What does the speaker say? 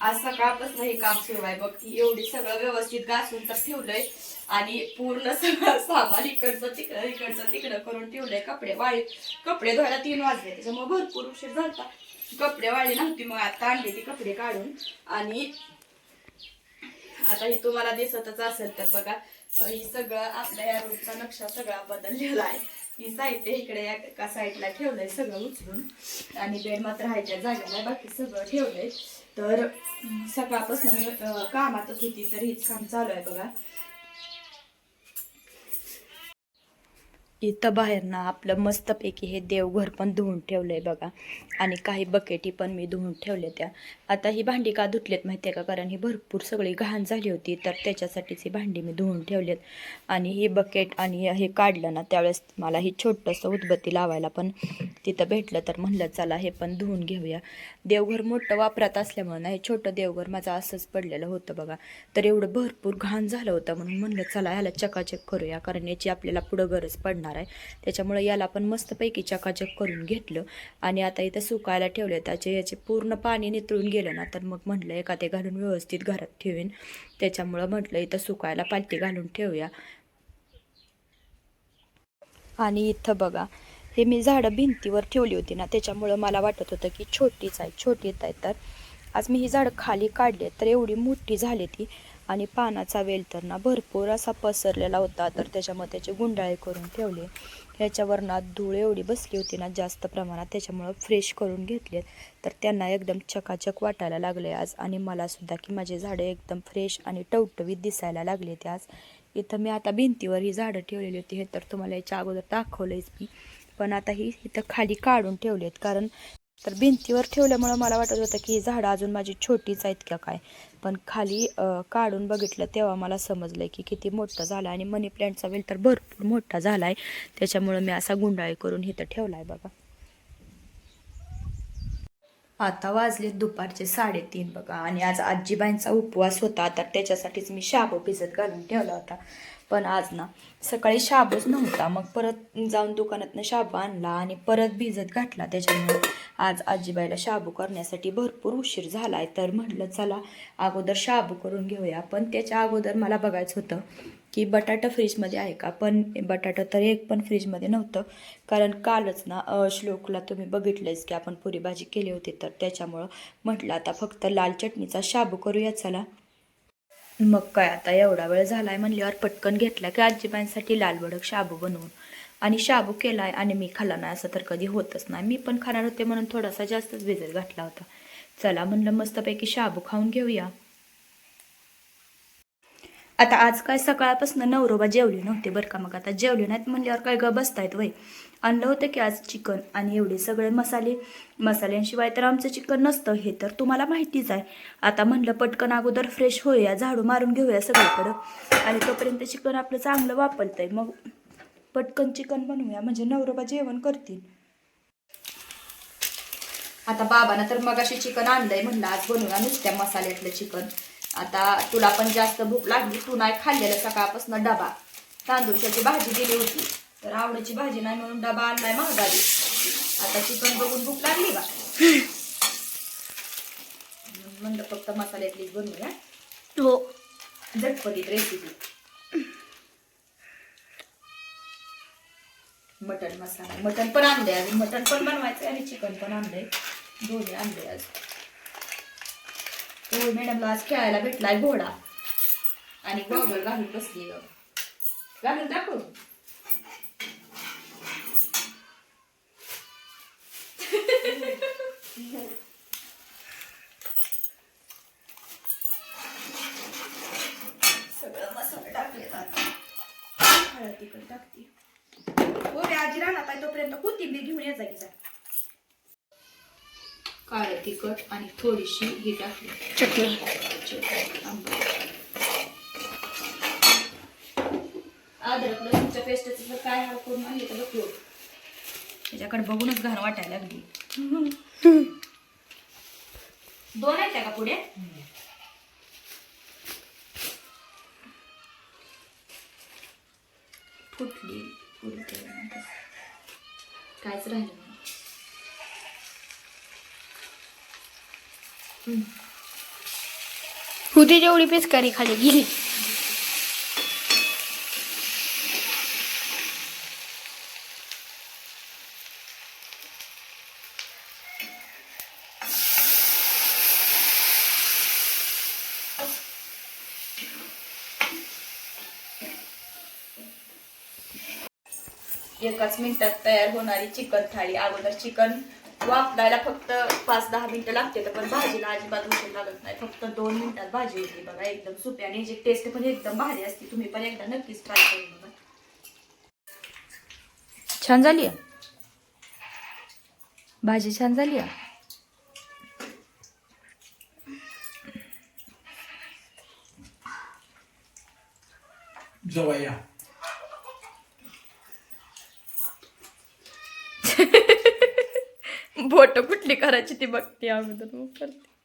आज सकाळपासून हे काम सुरू आहे. बघ एवढी सगळं व्यवस्थित घासून तर ठेवलंय आणि पूर्ण सगळं सामान इकडचं तिकडं इकडचं तिकडं करून ठेवलंय. कपडे वाळी कपडे धुवायला तीन वाजले. त्याच्यामुळे भरपूर उशीर झाला कपडे वाळली नव्हती मग आता आणले ती कपडे काढून. आणि आता ही तुम्हाला दिसतच असेल तर बघा ही सगळं आपल्या या रूमचा नक्षा सगळा बदललेला आहे. ही साहित्य इकडे या एका साईडला ठेवलंय सगळं उचलून. आणि बेड मात्र राहायच्या जागेला. बाकी सगळं ठेवलंय. तर अं, सकाळपासून मी, अं, कामातच होती तर हीच काम चालू आहे बघा इथं बाहेर ना आपलं मस्तपैकी हे देवघर पण धुवून ठेवलं आहे बघा. आणि काही बकेटी पण मी धुवून ठेवल्या त्या. आता ही भांडी का धुतलेत माहिती आहे का? कारण ही भरपूर सगळी घाण झाली होती तर त्याच्यासाठीच ही भांडी मी धुवून ठेवलेत. आणि ही बकेट आणि हे काढलं ना त्यावेळेस मला ही छोटंसं उदबत्ती लावायला पण तिथं भेटलं तर म्हणलं चला हे पण धुवून घेऊया. देवघर मोठं वापरात असल्यामुळं ना हे छोटं देवघर माझं असंच पडलेलं होतं बघा. तर एवढं भरपूर घाण झालं होतं म्हणून म्हणलं चला ह्याला चकाचक करूया कारण याची आपल्याला पुढं गरज पडणार आहे. त्याच्यामुळे याला पण मस्तपैकी चकाचक करून घेतलं. आणि आता इथं सुकायला ठेवले त्याचे याचे पूर्ण पाणी नितळून गेलं ना तर मग म्हटलं एका ते घालून व्यवस्थित घरात ठेवीन. त्याच्यामुळं म्हटलं इथं सुकायला पालती घालून ठेवूया. आणि इथं बघा हे मी झाडं भिंतीवर ठेवली होती ना त्याच्यामुळं मला वाटत होतं की छोटीच आहे छोटीच आहे तर. आज मी ही झाडं खाली काढली तर एवढी मोठी झाली ती. आणि पानाचा वेल तर ना भरपूर असा पसरलेला होता. तर त्याच्यामध्ये त्याचे गुंडाळे करून ठेवले. ह्याच्यावर ना धूळ एवढी बसली होती ना जास्त प्रमाणात त्याच्यामुळं फ्रेश करून घेतले तर त्यांना एकदम चकाचक वाटायला लागले आज. आणि मलासुद्धा की माझे झाडं एकदम फ्रेश आणि टवटवीत दिसायला लागले ते आज. इथं मी आता भिंतीवर ही झाडं ठेवलेली होती. हे तर तुम्हाला याच्या अगोदर दाखवलंच मी. पण आता ही इथं खाली काढून ठेवलेत. कारण तर भिंतीवर ठेवल्यामुळं मला वाटत होतं की ही झाडं अजून माझी छोटीच आहेत का काय. पण खाली काढून बघितलं तेव्हा मला समजलं की किती मोठं झालं आणि मनी प्लॅन्टचा वेल तर भरपूर मोठा झाला आहे त्याच्यामुळं मी असा गुंडाळी करून इथं ठेवला आहे बघा. आता वाजले दुपारचे साडेतीन बघा. आणि आज आजीबाईंचा उपवास होता तर त्याच्यासाठीच मी शाबू भिजत घालून ठेवला होता. पण आज ना सकाळी शाबूच नव्हता. मग परत जाऊन दुकानातनं शाबू आणला आणि परत भिजत घातला त्याच्यामुळे. आज आजीबाईला शाबू करण्यासाठी भरपूर उशीर झाला आहे तर म्हटलं चला अगोदर शाबू करून घेऊया. पण त्याच्या अगोदर मला बघायचं होतं की बटाटा फ्रीजमध्ये आहे का? पण बटाटा तर एक पण फ्रीजमध्ये नव्हतं. कारण कालच ना श्लोकला तुम्ही बघितलंच की आपण पुरी भाजी केली होती. तर त्याच्यामुळं म्हटलं आता फक्त लाल चटणीचा शाबू करूया चला. मग काय आता एवढा वेळ झालाय म्हणल्यावर पटकन घेतला की आजीबाईंसाठी लालबडक शाबू बनवून. आणि शाबू केलाय आणि मी खाल्ला नाही असं तर कधी होतच नाही. मी पण खाणार होते म्हणून थोडासा जास्तच भिजत घातला होता. चला म्हणलं मस्तपैकी शाबू खाऊन घेऊया. आता आज काय सकाळपासून नवरोबा जेवले नव्हते बरं का मग. आता जेवले नाहीत म्हणल्यावर काय ग बसतायत वय. आणलं होतं की आज चिकन आणि एवढे सगळे मसाले. मसाल्यांशिवाय तर आमचं चिकन नसतं हे तर तुम्हाला माहितीच आहे. आता म्हणलं पटकन अगोदर फ्रेश होऊया झाडू मारून घेऊया सगळीकडं. आणि तोपर्यंत चिकन आपलं चांगलं वापरतंय. मग पटकन चिकन बनवूया म्हणजे नवरोबा जेवण करतील. आता बाबांना तर मग अशी चिकन आणलंय म्हणलं आज बनवूया नुसत्या मसाल्यातलं चिकन. आता तुला पण जास्त भूक लागली तू नाही खाल्लेलं सकाळपासून डबा. तांदूळशाची भाजी दिली होती. तर आवडीची भाजी नाही म्हणून डबा आणलाय महागारी आता चिकन बघून भूक लागली का म्हणलं फक्त मसाल्यातलीच बनवूया हो. झटपटीत रेसिपी मटन मसाला. मटन पण आणले आज मटन पण बनवायचं आणि चिकन पण आणलंय. दोन्ही आणले आज तो मॅडमला आज खेळायला भेटलाय घोडा. आणि गॉगल घालून बसली ग. घालून दाखव. सगळं मसाला टाकले हळद तिखट टाकते. हो आजी राहणार तोपर्यंत कोथिंबीर घेऊन यायचा की काळं तिखट आणि थोडीशी ही टाकली. चटणी. अद्रक लसूणच्या पेस्टचं काय हाल करून आणली तर बघ. त्याच्याकडे बघूनच घाण वाटायला लागली. दोन आहेत का पुढे? फुटली केल्यानंतर कायच राहिलं नाही हम्म. होती जेवढी पिचकारी खाली गेली. एकाच मिनिटात तयार होणारी चिकन थाळी अगोदर चिकन वापरायला फक्त पाच दहा मिनिटं लागते तर पण भाजीला अजिबात उशीर लागत नाही. फक्त दोन मिनिटात भाजी होती बघा एकदम सोपी. आणि याची टेस्ट पण एकदम भारी असते तुम्ही पण एकदा नक्कीच ट्राय करून बघा. छान झाली भाजी छान झाली जवळ या बोट कुठली करायची ती बघते अगोदर मग करते.